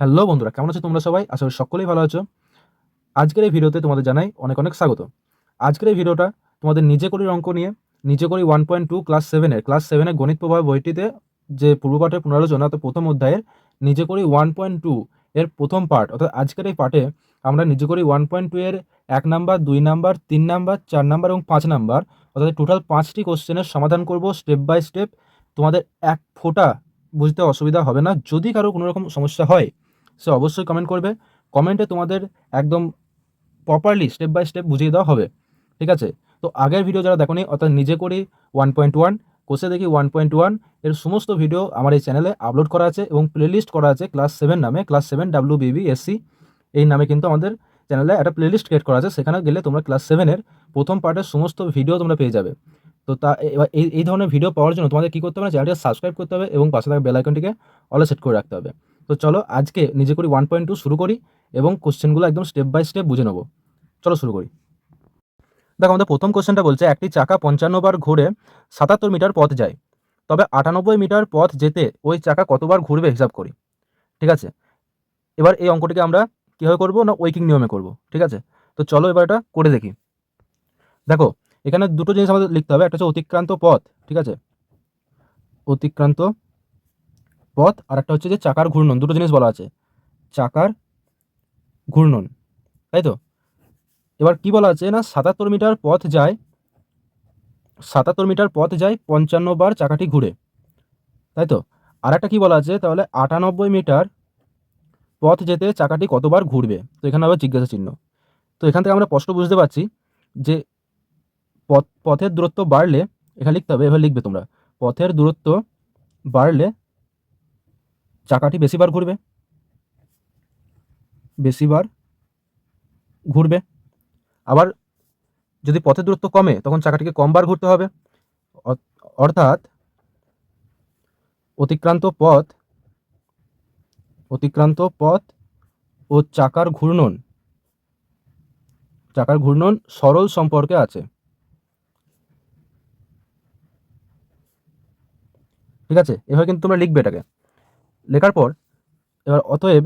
Hello বন্ধুরা, কেমন আছো তোমরা সবাই? আসলে সকলেই ভালো আছো। আজকের এই ভিডিওতে তোমাদের জানাই অনেক অনেক স্বাগত। আজকের এই ভিডিওটা তোমাদের নিজে করি অঙ্ক নিয়ে, নিজে করি ওয়ান পয়েন্ট টু ক্লাস সেভেনের ক্লাস সেভেনের গণিত প্রভাব বইটিতে যে পূর্বপাঠের পুনরালোচনা তো প্রথম অধ্যায়ের নিজে করি ওয়ান পয়েন্ট টু এর প্রথম পার্ট অর্থাৎ আজকের এই পার্টে আমরা নিজে করি ওয়ান পয়েন্ট টু এর এক নাম্বার, দুই নাম্বার, তিন নাম্বার, চার নাম্বার এবং পাঁচ নাম্বার, অর্থাৎ টোটাল পাঁচটি কোশ্চেনের সমাধান করব স্টেপ বাই স্টেপ তোমাদের এক ফোঁটা বুঝতে অসুবিধা হবে না, যদি কারও কোনো রকম সমস্যা হয়। সে অবশ্যই কমেন্ট করবে। কমেন্টে তোমাদের একদম প্রপারলি স্টেপ বাই স্টেপ বুঝিয়ে দেওয়া হবে। ঠিক আছে? তো আগের ভিডিও যারা দেখোনি, অর্থাৎ নিজে করি ওয়ান পয়েন্ট ওয়ান কোষে দেখি ওয়ান পয়েন্ট ওয়ানের সমস্ত ভিডিও আমার এই চ্যানেলে আপলোড করা আছে এবং প্লেলিস্ট করা আছে ক্লাস সেভেন নামে class seven W B B S C এই নামে কিন্তু আমাদের চ্যানেলে একটা প্লেলিস্ট ক্রিয়েট করা আছে। সেখানে গেলে তোমরা ক্লাস সেভেনের প্রথম পার্টের সমস্ত ভিডিও তোমরা পেয়ে যাবে। তো তা এই এই ধরনের ভিডিও পাওয়ার জন্য তোমাদের কী করতে হবে চ্যানেলটিকে সাবস্ক্রাইব করতে হবে এবং পাশে থাকা বেল আইকনটিকে অলে সেট করে রাখতে হবে। তো চলো আজকে নিজে করি ওয়ান পয়েন্ট টু শুরু করি এবং কোশ্চেনগুলো একদম স্টেপ বাই স্টেপ বুঝে নেব। চলো শুরু করি। দেখো, আমাদের প্রথম কোশ্চেনটা বলছে, একটি চাকা পঞ্চান্ন বার ঘুরে সাতাত্তর মিটার পথ যায়, তবে আটানব্বই মিটার পথ যেতে ওই চাকা কতবার ঘুরবে হিসাব করি। ঠিক আছে? এবার এই অঙ্কটিকে আমরা কীভাবে করব না ওয়েকিং নিয়মে করব, ঠিক আছে? তো চলো এবার এটা করে দেখি। দেখো, এখানে দুটো জিনিস আমাদের লিখতে হবে, একটা হচ্ছে অতিক্রান্ত পথ, ঠিক আছে? অতিক্রান্ত পথ আর একটা হচ্ছে যে চাকার ঘূর্ণন, দুটো জিনিস বলা আছে। চাকার ঘূর্ণন, তাই তো? এবার কি বলা আছে না, সাতাত্তর মিটার পথ যায়, সাতাত্তর মিটার পথ যায় পঞ্চান্ন বার চাকাটি ঘুরে, তাই তো? আর একটা কী বলা আছে, তাহলে আটানব্বই মিটার পথ যেতে চাকাটি কতবার ঘুরবে? তো এখানে আবার জিজ্ঞাসা চিহ্ন। তো এখান থেকে আমরা স্পষ্ট বুঝতে পারছি যে পথ, পথের দূরত্ব বাড়লে, এখানে লিখতে হবে, এভাবে লিখবে তোমরা, পথের দূরত্ব বাড়লে চাকাটি বেশিবার ঘুরবে? বেশিবার ঘুরবে। আবার যদি পথের দূরত্ব কমে, তখন চাকাটিকে কমবার ঘুরতে হবে। অর্থাৎ অতিক্রান্ত পথ অতিক্রান্ত পথ ও চাকার ঘূর্ণন চাকার ঘূর্ণন সরল সম্পর্কে আছে। ঠিক আছে? এভাবে কিন্তু তোমরা লিখবে এটাকে। লেখার পর এবার অতএব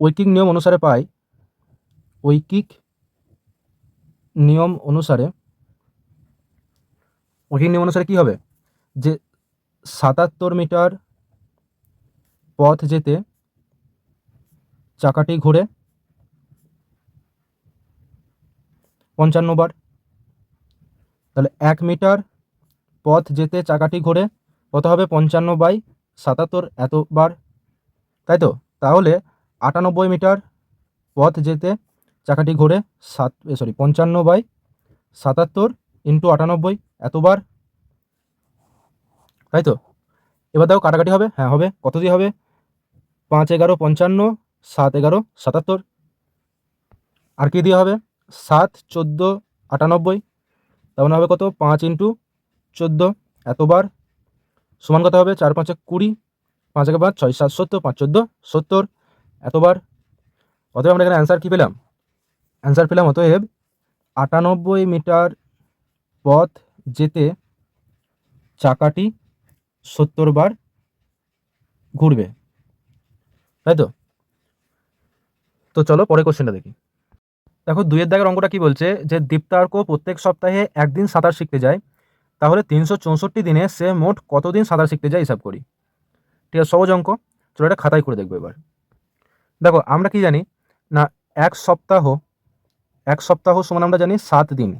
ঐকিক নিয়ম অনুসারে পাই, ঐকিক নিয়ম অনুসারে, ঐকিক নিয়ম অনুসারে কী হবে? যে সাতাত্তর মিটার পথ যেতে চাকাটি ঘুরে পঞ্চান্ন বার। তাহলে এক মিটার পথ যেতে চাকাটি ঘুরে কত হবে? পঞ্চান্ন বাই সাতাত্তর এতবার। তাই তো? তাহলে আটানব্বই মিটার পথ যেতে চাকাটি ঘুরে সাত সরি পঞ্চান্ন বাই সাতাত্তর ইন্টু আটানব্বই এতবার। তাই তো? এবার দেখো কাটাকাটি হবে। হ্যাঁ হবে। কত দিয়ে হবে? পাঁচ এগারো পঞ্চান্ন, সাত এগারো সাতাত্তর। আর কি দিয়ে হবে? সাত, চোদ্দ, আটানব্বই। তার মানে হবে কত? পাঁচ ইন্টু চোদ্দ এতবার। সমান কথা হবে? চার, পাঁচে কুড়ি, পাঁচ একে পাঁচ, ছয়, সাত, সত্তর, পাঁচ, চোদ্দ, সত্তর, এতবার। অতএব আমরা এখানে অ্যান্সার কী পেলাম? অ্যান্সার পেলাম অতএব আটানব্বই মিটার পথ যেতে চাকাটি সত্তর বার ঘুরবে। তাই তো? তো চলো পরে কোশ্চেনটা দেখি। দেখো, দুইয়ের দাগের অঙ্কটা কি বলছে? যে দীপ্তার্ক প্রত্যেক সপ্তাহে একদিন সাঁতার শিখতে যায়। তাহলে তিনশো চৌষট্টি দিনে সে মোট কতদিন সাঁতার শিখতে যায় হিসাব করি? ঠিক আছে, সহজ অঙ্ক। চলো এটা খাতায় করে দেখব এবার। দেখো, আমরা কি জানি? না, এক সপ্তাহ এক সপ্তাহ সমান আমরা জানি সাত দিন।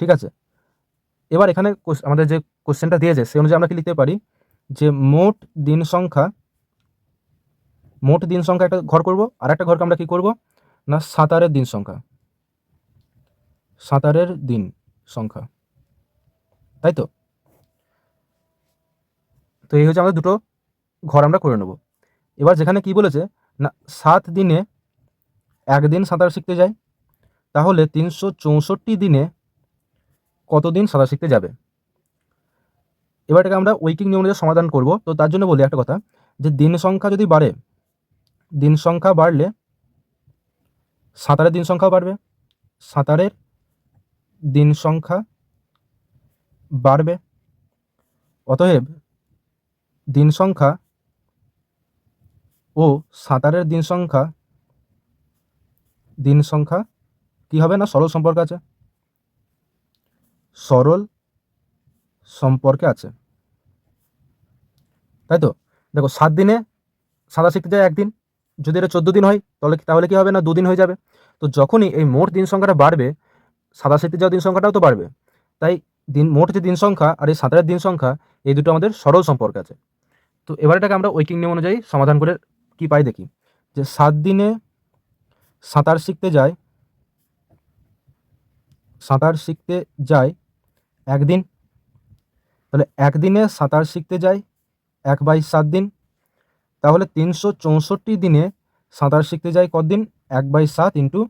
ঠিক আছে? এবার এখানে আমাদের যে কোশ্চেনটা দিয়েছে, সেই অনুযায়ী আমরা কি লিখতে পারি? যে মোট দিন সংখ্যা, মোট দিন সংখ্যা একটা ঘর করব, আর একটা ঘরকে আমরা কি করব? না, সাঁতারের দিন সংখ্যা। সাঁতারের দিন সংখ্যা। তাই তো তো এই হচ্ছে আমাদের দুটো ঘর আমরা করে নেব। এবার যেখানে কি বলেছে, না, সাত দিনে একদিন সাঁতার শিখতে যায়, তাহলে তিনশো চৌষট্টি দিনে কতদিন সাঁতার শিখতে যাবে? এবার এটাকে আমরা উইকিং নিয়ম অনুযায়ী সমাধান করব। তো তার জন্য বলি একটা কথা, যে দিন সংখ্যা যদি বাড়ে, দিন সংখ্যা বাড়লে সাঁতারের দিন সংখ্যা বাড়বে। সাঁতারের দিন সংখ্যা বাড়বে। অতএব দিন সংখ্যা ও সাঁতারের দিন সংখ্যা দিন সংখ্যা কি হবে না? সরল সম্পর্ক আছে। সরল সম্পর্কে আছে। তাই তো? দেখো, সাত দিনে সাঁতার শিখতে যায় একদিন। যদি এটা চোদ্দ দিন হয়, তাহলে তাহলে কি হবে না? দুদিন হয়ে যাবে। তো যখনই এই মোট দিন সংখ্যাটা বাড়বে, সাঁতার শিখতে যাওয়ার দিন সংখ্যাটাও তো বাড়বে। তাই দিন, মোট যে দিন সংখ্যা আর এই সাঁতারের দিন সংখ্যা, এই দুটো আমাদের সরল সম্পর্ক আছে। তো এবার এটাকে আমরা ওয়েকিং নিয়ম অনুযায়ী সমাধান করে কি পাই দেখি। যে সাত দিনে সাঁতার শিখতে যায়, সাঁতার শিখতে যায় একদিন, তাহলে একদিনে সাঁতার শিখতে যায় এক বাই সাত দিন, তাহলে তিনশো চৌষট্টি দিনে সাঁতার শিখতে যায় কদিন এক বাই সাত ইন্টু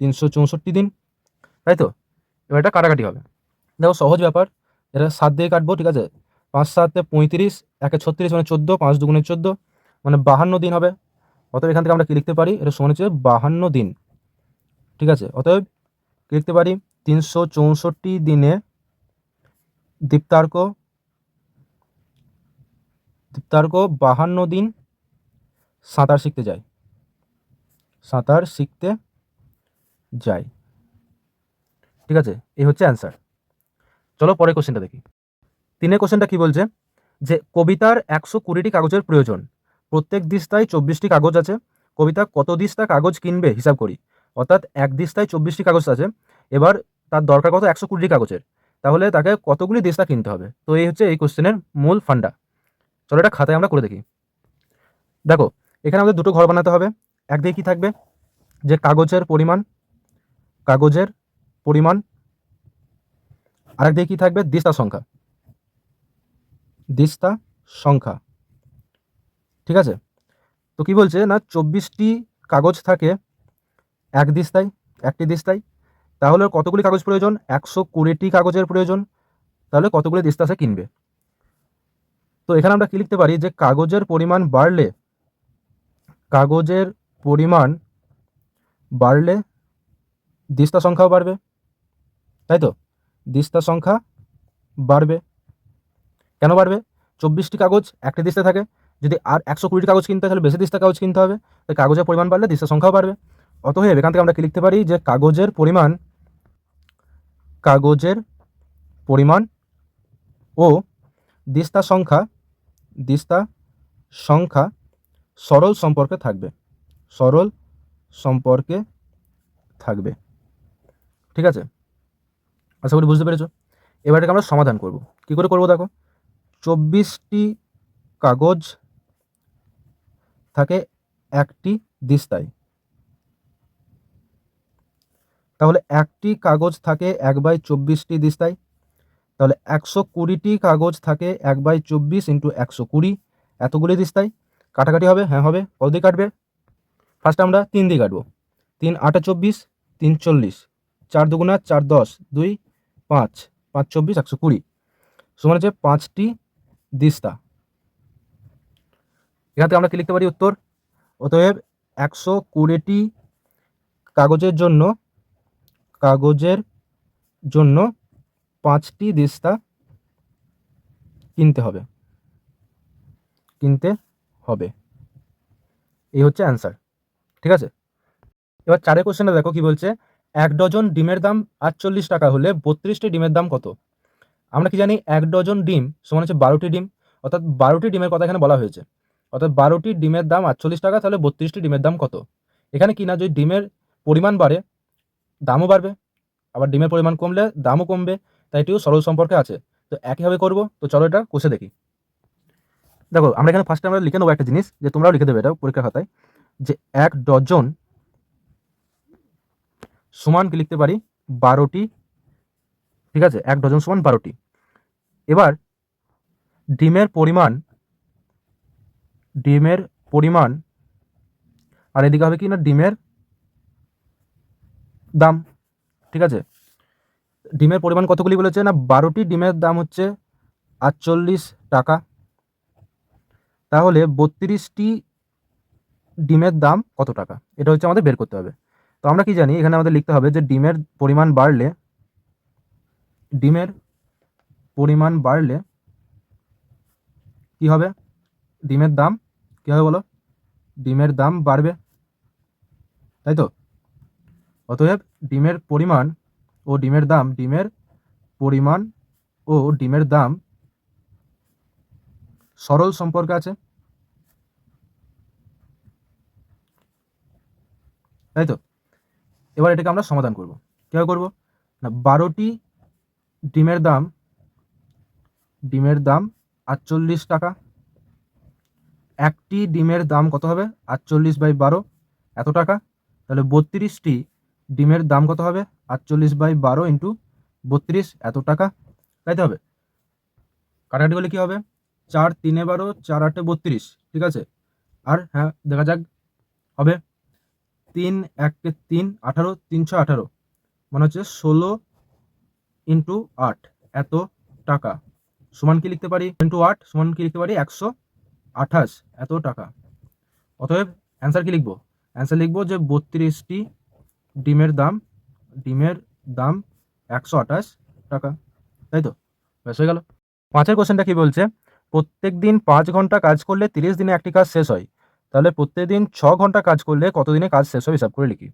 তিনশো চৌষট্টি দিন, তাই তো? এবার এটা কাটাকাটি হবে। দেখো সহজ ব্যাপার। এটা সাত দিয়ে কাটবো, ঠিক আছে? পাঁচ সাতে পঁয়ত্রিশ, একে ছত্রিশ মানে চোদ্দ, পাঁচ দুগুণে চোদ্দ মানে বাহান্ন দিন হবে। অতএব এখান থেকে আমরা কী লিখতে পারি? এটা সমান হচ্ছে বাহান্ন দিন। ঠিক আছে? অতএব কী লিখতে পারি? তিনশো চৌষট্টি দিনে দীপ্তার্ক দীপ্তার্ক বাহান্ন দিন সাঁতার শিখতে যায়। সাঁতার শিখতে যায়। ঠিক আছে? এই হচ্ছে অ্যান্সার। চলো পরের কোশ্চেনটা দেখি। তিনের কোশ্চেনটা কি বলছে? যে কবিতার একশো কুড়িটি কাগজের প্রয়োজন। প্রত্যেক দিস্তায় চব্বিশটি কাগজ আছে। কবিতা কত দিস্তা কাগজ কিনবে হিসাব করি। অর্থাৎ এক দিস্তায় চব্বিশটি কাগজ আছে। এবার তার দরকার কত? একশো কুড়িটি কাগজের। তাহলে তাকে কতগুলি দিস্তা কিনতে হবে? তো এই হচ্ছে এই কোশ্চেনের মূল ফান্ডা। চলো এটা খাতায় আমরা করে দেখি। দেখো, এখানে আমাদের দুটো ঘর বানাতে হবে। একদিকে কি থাকবে? যে কাগজের পরিমাণ কাগজের পরিমাণ আরেকদিকে কি থাকবে? দিস্তা সংখ্যা। দিস্তা সংখ্যা। ঠিক আছে? তো কি বলছে? না, চব্বিশটি কাগজ থাকে, এক দিস্তায়, একটি দিস্তায়। তাহলে কতগুলি কাগজ প্রয়োজন? একশো কুড়িটি কাগজের প্রয়োজন। তাহলে কতগুলি দিস্তা সে কিনবে? তো এখানে আমরা কি লিখতে পারি? যে কাগজের পরিমাণ বাড়লে, কাগজের পরিমাণ বাড়লে দিস্তা সংখ্যাও বাড়বে। তাই তো? দিস্তা সংখ্যা বাড়বে। কেন বাড়বে? চব্বিশটি কাগজ একটি দিস্তা থাকে। যদি আর একশো কুড়িটি কাগজ কিনতে হয়, তাহলে বেশি দিস্তা কাগজ কিনতে হবে। তাই কাগজের পরিমাণ বাড়লে দিস্তা সংখ্যাও বাড়বে। অতএব এখান থেকে আমরা কি লিখতে পারি যে কাগজের পরিমাণ কাগজের পরিমাণ ও দিস্তা সংখ্যা দিস্তা সংখ্যা সরল সম্পর্কে থাকবে। সরল সম্পর্কে থাকবে। ঠিক আছে? আশা করি বুঝতে পেরেছ? এবার এটাকে আমরা সমাধান করব। কি করে করব দেখো? চব্বিশটি কাগজ থাকে, একটি দিস্তায়। তাহলে একটি কাগজ থাকে এক বাই চব্বিশটি দিস্তায়। তাহলে একশো কুড়িটি কাগজ থাকে এক বাই চব্বিশ ইন্টু একশো কুড়ি। এতগুলি দিস্তায়। কাটাকাটি হবে? হ্যাঁ হবে। কত দিয়ে কাটবে? ফার্স্ট আমরা তিন দিয়ে কাটবো। তিন আটে চব্বিশ, তিন চল্লিশ। চার দুগুণা চার দশ, দুই পাঁচ পাঁচ চব্বিশ, একশো কুড়ি। সমান হচ্ছে পাঁচটি দিস্তা। এখান থেকে আমরা কি লিখতে পারি উত্তর? অতএব একশো কুড়িটি কাগজের জন্য কাগজের জন্য পাঁচটি দিস্তা কিনতে হবে। কিনতে হবে। এই হচ্ছে অ্যান্সার। ঠিক আছে? এবার চারের কোশ্চেনটা দেখো কি বলছে। এক ডজন ডিমের দাম আটচল্লিশ টাকা হলে বত্রিশটি ডিমের দাম কত? আমরা কি জানি এক ডজন ডিম সমান হচ্ছে বারোটি ডিম, অর্থাৎ বারোটি ডিমের কথা এখানে বলা হয়েছে। অর্থাৎ বারোটি ডিমের দাম আটচল্লিশ টাকা, তাহলে বত্রিশটি ডিমের দাম কত? এখানে কি না, যদি ডিমের পরিমাণ বাড়ে, দামও বাড়বে, আবার ডিমের পরিমাণ কমলে দামও কমবে, তাই এটিও সরল সম্পর্কে আছে। তো একইভাবে করব, তো চলো এটা কষে দেখি। দেখো, আমরা এখানে ফার্স্টে আমরা লিখে নেব একটা জিনিস, যে তোমরাও লিখে দেবে এটা পরীক্ষার খাতায়, যে এক ডজন সমান কি লিখতে পারি? বারোটি। ঠিক আছে? এক ডজন সমান বারোটি। এবার ডিমের পরিমাণ ডিমের পরিমাণ, আর এদিকে হবে কি না? ডিমের দাম। ঠিক আছে? ডিমের পরিমাণ কতগুলি বলেছে না? বারোটি ডিমের দাম হচ্ছে আটচল্লিশ টাকা। তাহলে বত্রিশটি ডিমের দাম কত টাকা? এটা হচ্ছে আমাদের বের করতে হবে। তো আমরা কি জানি? এখানে আমাদের লিখতে হবে যে ডিমের পরিমাণ বাড়লে, ডিমের পরিমাণ বাড়লে কি হবে? ডিমের দাম কী হবে বলো? ডিমের দাম বাড়বে। তাই তো? অতএব ডিমের পরিমাণ ও ডিমের দাম, ডিমের পরিমাণ ও ডিমের দাম সরল সম্পর্ক আছে। তাই তো? এবার এটাকে আমরা সমাধান করব। কীভাবে করব? না, বারোটি ডিমের দাম ডিমের দাম আটচল্লিশ টাকা। একটি ডিমের দাম কত হবে? আটচল্লিশ বাই বারো, এত টাকা। তাহলে বত্রিশটি ডিমের দাম কত হবে? আটচল্লিশ বাই বারো ইন্টু বত্রিশ, এত টাকা। তাই তো হবে। কাটাকাটি করলে কী হবে? চার, তিনে বারো, চার, আটে বত্রিশ, ঠিক আছে? আর হ্যাঁ দেখা যাক, হবে। তিন, একে, তিন, আঠারো, তিনশো আঠারো। মানে হচ্ছে ষোলো ইন্টু আট, এত টাকা। সমান কি লিখতে পারি? ইন্টু আট, সমান কি লিখতে পারি? একশো আঠাশ, এত টাকা। অতএব অ্যান্সার কি লিখব? অ্যান্সার লিখব যে বত্রিশটি ডিমের দাম ডিমের দাম একশো আঠাশ টাকা। তাই তো? ব্যাস হয়ে গেল। পাঁচের কোশ্চেনটা কি বলছে? প্রত্যেক দিন পাঁচ ঘণ্টা কাজ করলে তিরিশ দিনে একটি কাজ শেষ হয়। তাহলে প্রত্যেক দিন ছ ঘণ্টা কাজ করলে কত দিনে কাজ শেষ হবে হিসাব করে লিখি।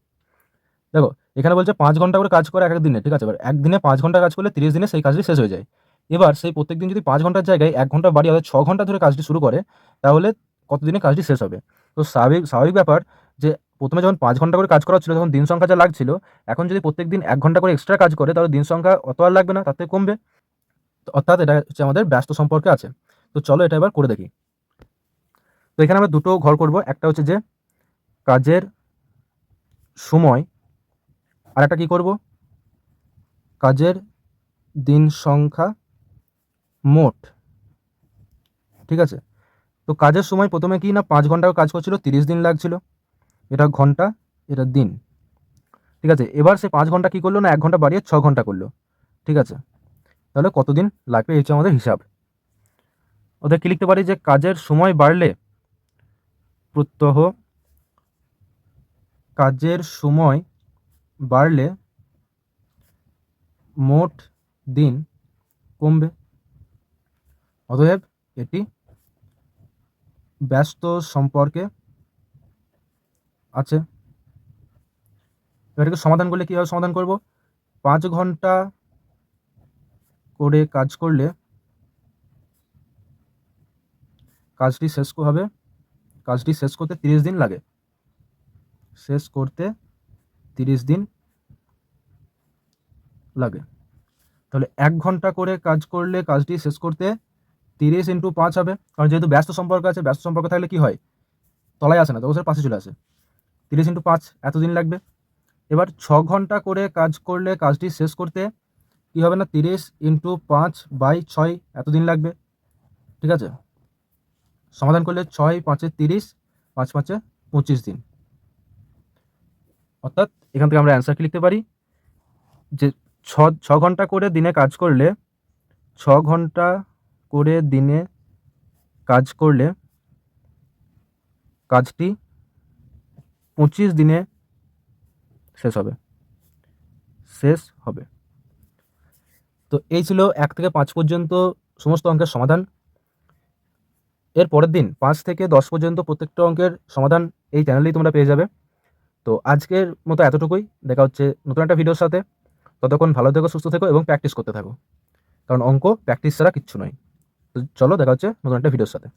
দেখো, এখানে বলছে পাঁচ ঘণ্টা করে কাজ করে এক দিনে, ঠিক আছে? এবার একদিনে পাঁচ ঘণ্টা কাজ করলে তিরিশ দিনে সেই কাজটি শেষ হয়ে যায়। এবার সেই প্রত্যেক দিন যদি পাঁচ ঘণ্টার জায়গায় এক ঘণ্টা বাড়ি অর্থাৎ ছ ঘণ্টা ধরে কাজটি শুরু করে, তাহলে কত দিনে কাজটি শেষ হবে? তো স্বাভাবিক স্বাভাবিক ব্যাপার যে প্রথমে যখন পাঁচ ঘণ্টা করে কাজ করা ছিল তখন দিন সংখ্যা যা লাগছিল, এখন যদি প্রত্যেক দিন এক ঘণ্টা করে এক্সট্রা কাজ করে, তাহলে দিন সংখ্যা অত আর লাগবে না তাতে কমবে। অর্থাৎ এটা হচ্ছে আমাদের ব্যস্ত সম্পর্কে আছে। তো চলো এটা এবার করে দেখি। তো এখানে আমরা দুটো ঘর করব। একটা হচ্ছে যে কাজের সময়, আর একটা কী করব? কাজের দিন সংখ্যা মোট। ঠিক আছে? তো কাজের সময় প্রথমে কি না, পাঁচ ঘণ্টা কাজ করছিল, তিরিশ দিন লাগছিল। এটা ঘণ্টা, এটা দিন। ঠিক আছে? এবার সে পাঁচ ঘণ্টা কী করল না, এক ঘণ্টা বাড়িয়ে ছ ঘণ্টা করল। ঠিক আছে? তাহলে কতদিন লাগবে, এই হচ্ছে আমাদের হিসাব। ওদের কি লিখতে পারি যে কাজের সময় বাড়লে প্রত্যহ কাজের সময় বাড়লে মোট দিন কমবে। অতএব এটি ব্যস্ত সম্পর্কে আছে। এটাকে সমাধান করলে কীভাবে সমাধান করব? পাঁচ ঘণ্টা করে কাজ করলে কাজটি শেষ হবে। কাজটি শেষ করতে তিরিশ দিন লাগে। শেষ করতে তিরিশ দিন লাগে। তাহলে এক ঘণ্টা করে কাজ করলে কাজটি শেষ করতে তিরিশ ইন্টু পাঁচ হবে। কারণ যেহেতু ব্যস্ত সম্পর্ক আছে, ব্যস্ত সম্পর্ক থাকলে কি হয়? তলায় আসে না তো পাশে চলে আসে। তিরিশ ইন্টু পাঁচ, এতদিন লাগবে। এবার ছ ঘণ্টা করে কাজ করলে কাজটি শেষ করতে কী হবে না? তিরিশ ইন্টু পাঁচ বাই ছয়, এতদিন লাগবে। ঠিক আছে? সমাধান করলে ছয়, পাঁচে তিরিশ, পাঁচ, পাঁচে পঁচিশ দিন। অর্থাৎ এখান থেকে আমরা অ্যান্সার কি লিখতে পারি? যে ছ ছ ঘণ্টা করে দিনে কাজ করলে, ছ ঘণ্টা করে দিনে কাজ করলে কাজটি পঁচিশ দিনে শেষ হবে। শেষ হবে। তো এই ছিল এক থেকে পাঁচ পর্যন্ত সমস্ত অঙ্কের সমাধান। এর পরের দিন পাঁচ থেকে দশ পর্যন্ত প্রত্যেকটা অঙ্কের সমাধান এই চ্যানেলেই তোমরা পেয়ে যাবে। তো আজকের মতো এতটুকুই। দেখা হচ্ছে নতুন একটা ভিডিওর সাথে। ততক্ষণ ভালো থেকো, সুস্থ থেকো এবং প্র্যাকটিস করতে থাকো। কারণ অঙ্ক প্র্যাকটিস ছাড়া কিচ্ছু নয়। তো চলো দেখা হচ্ছে নতুন একটা ভিডিওর সাথে।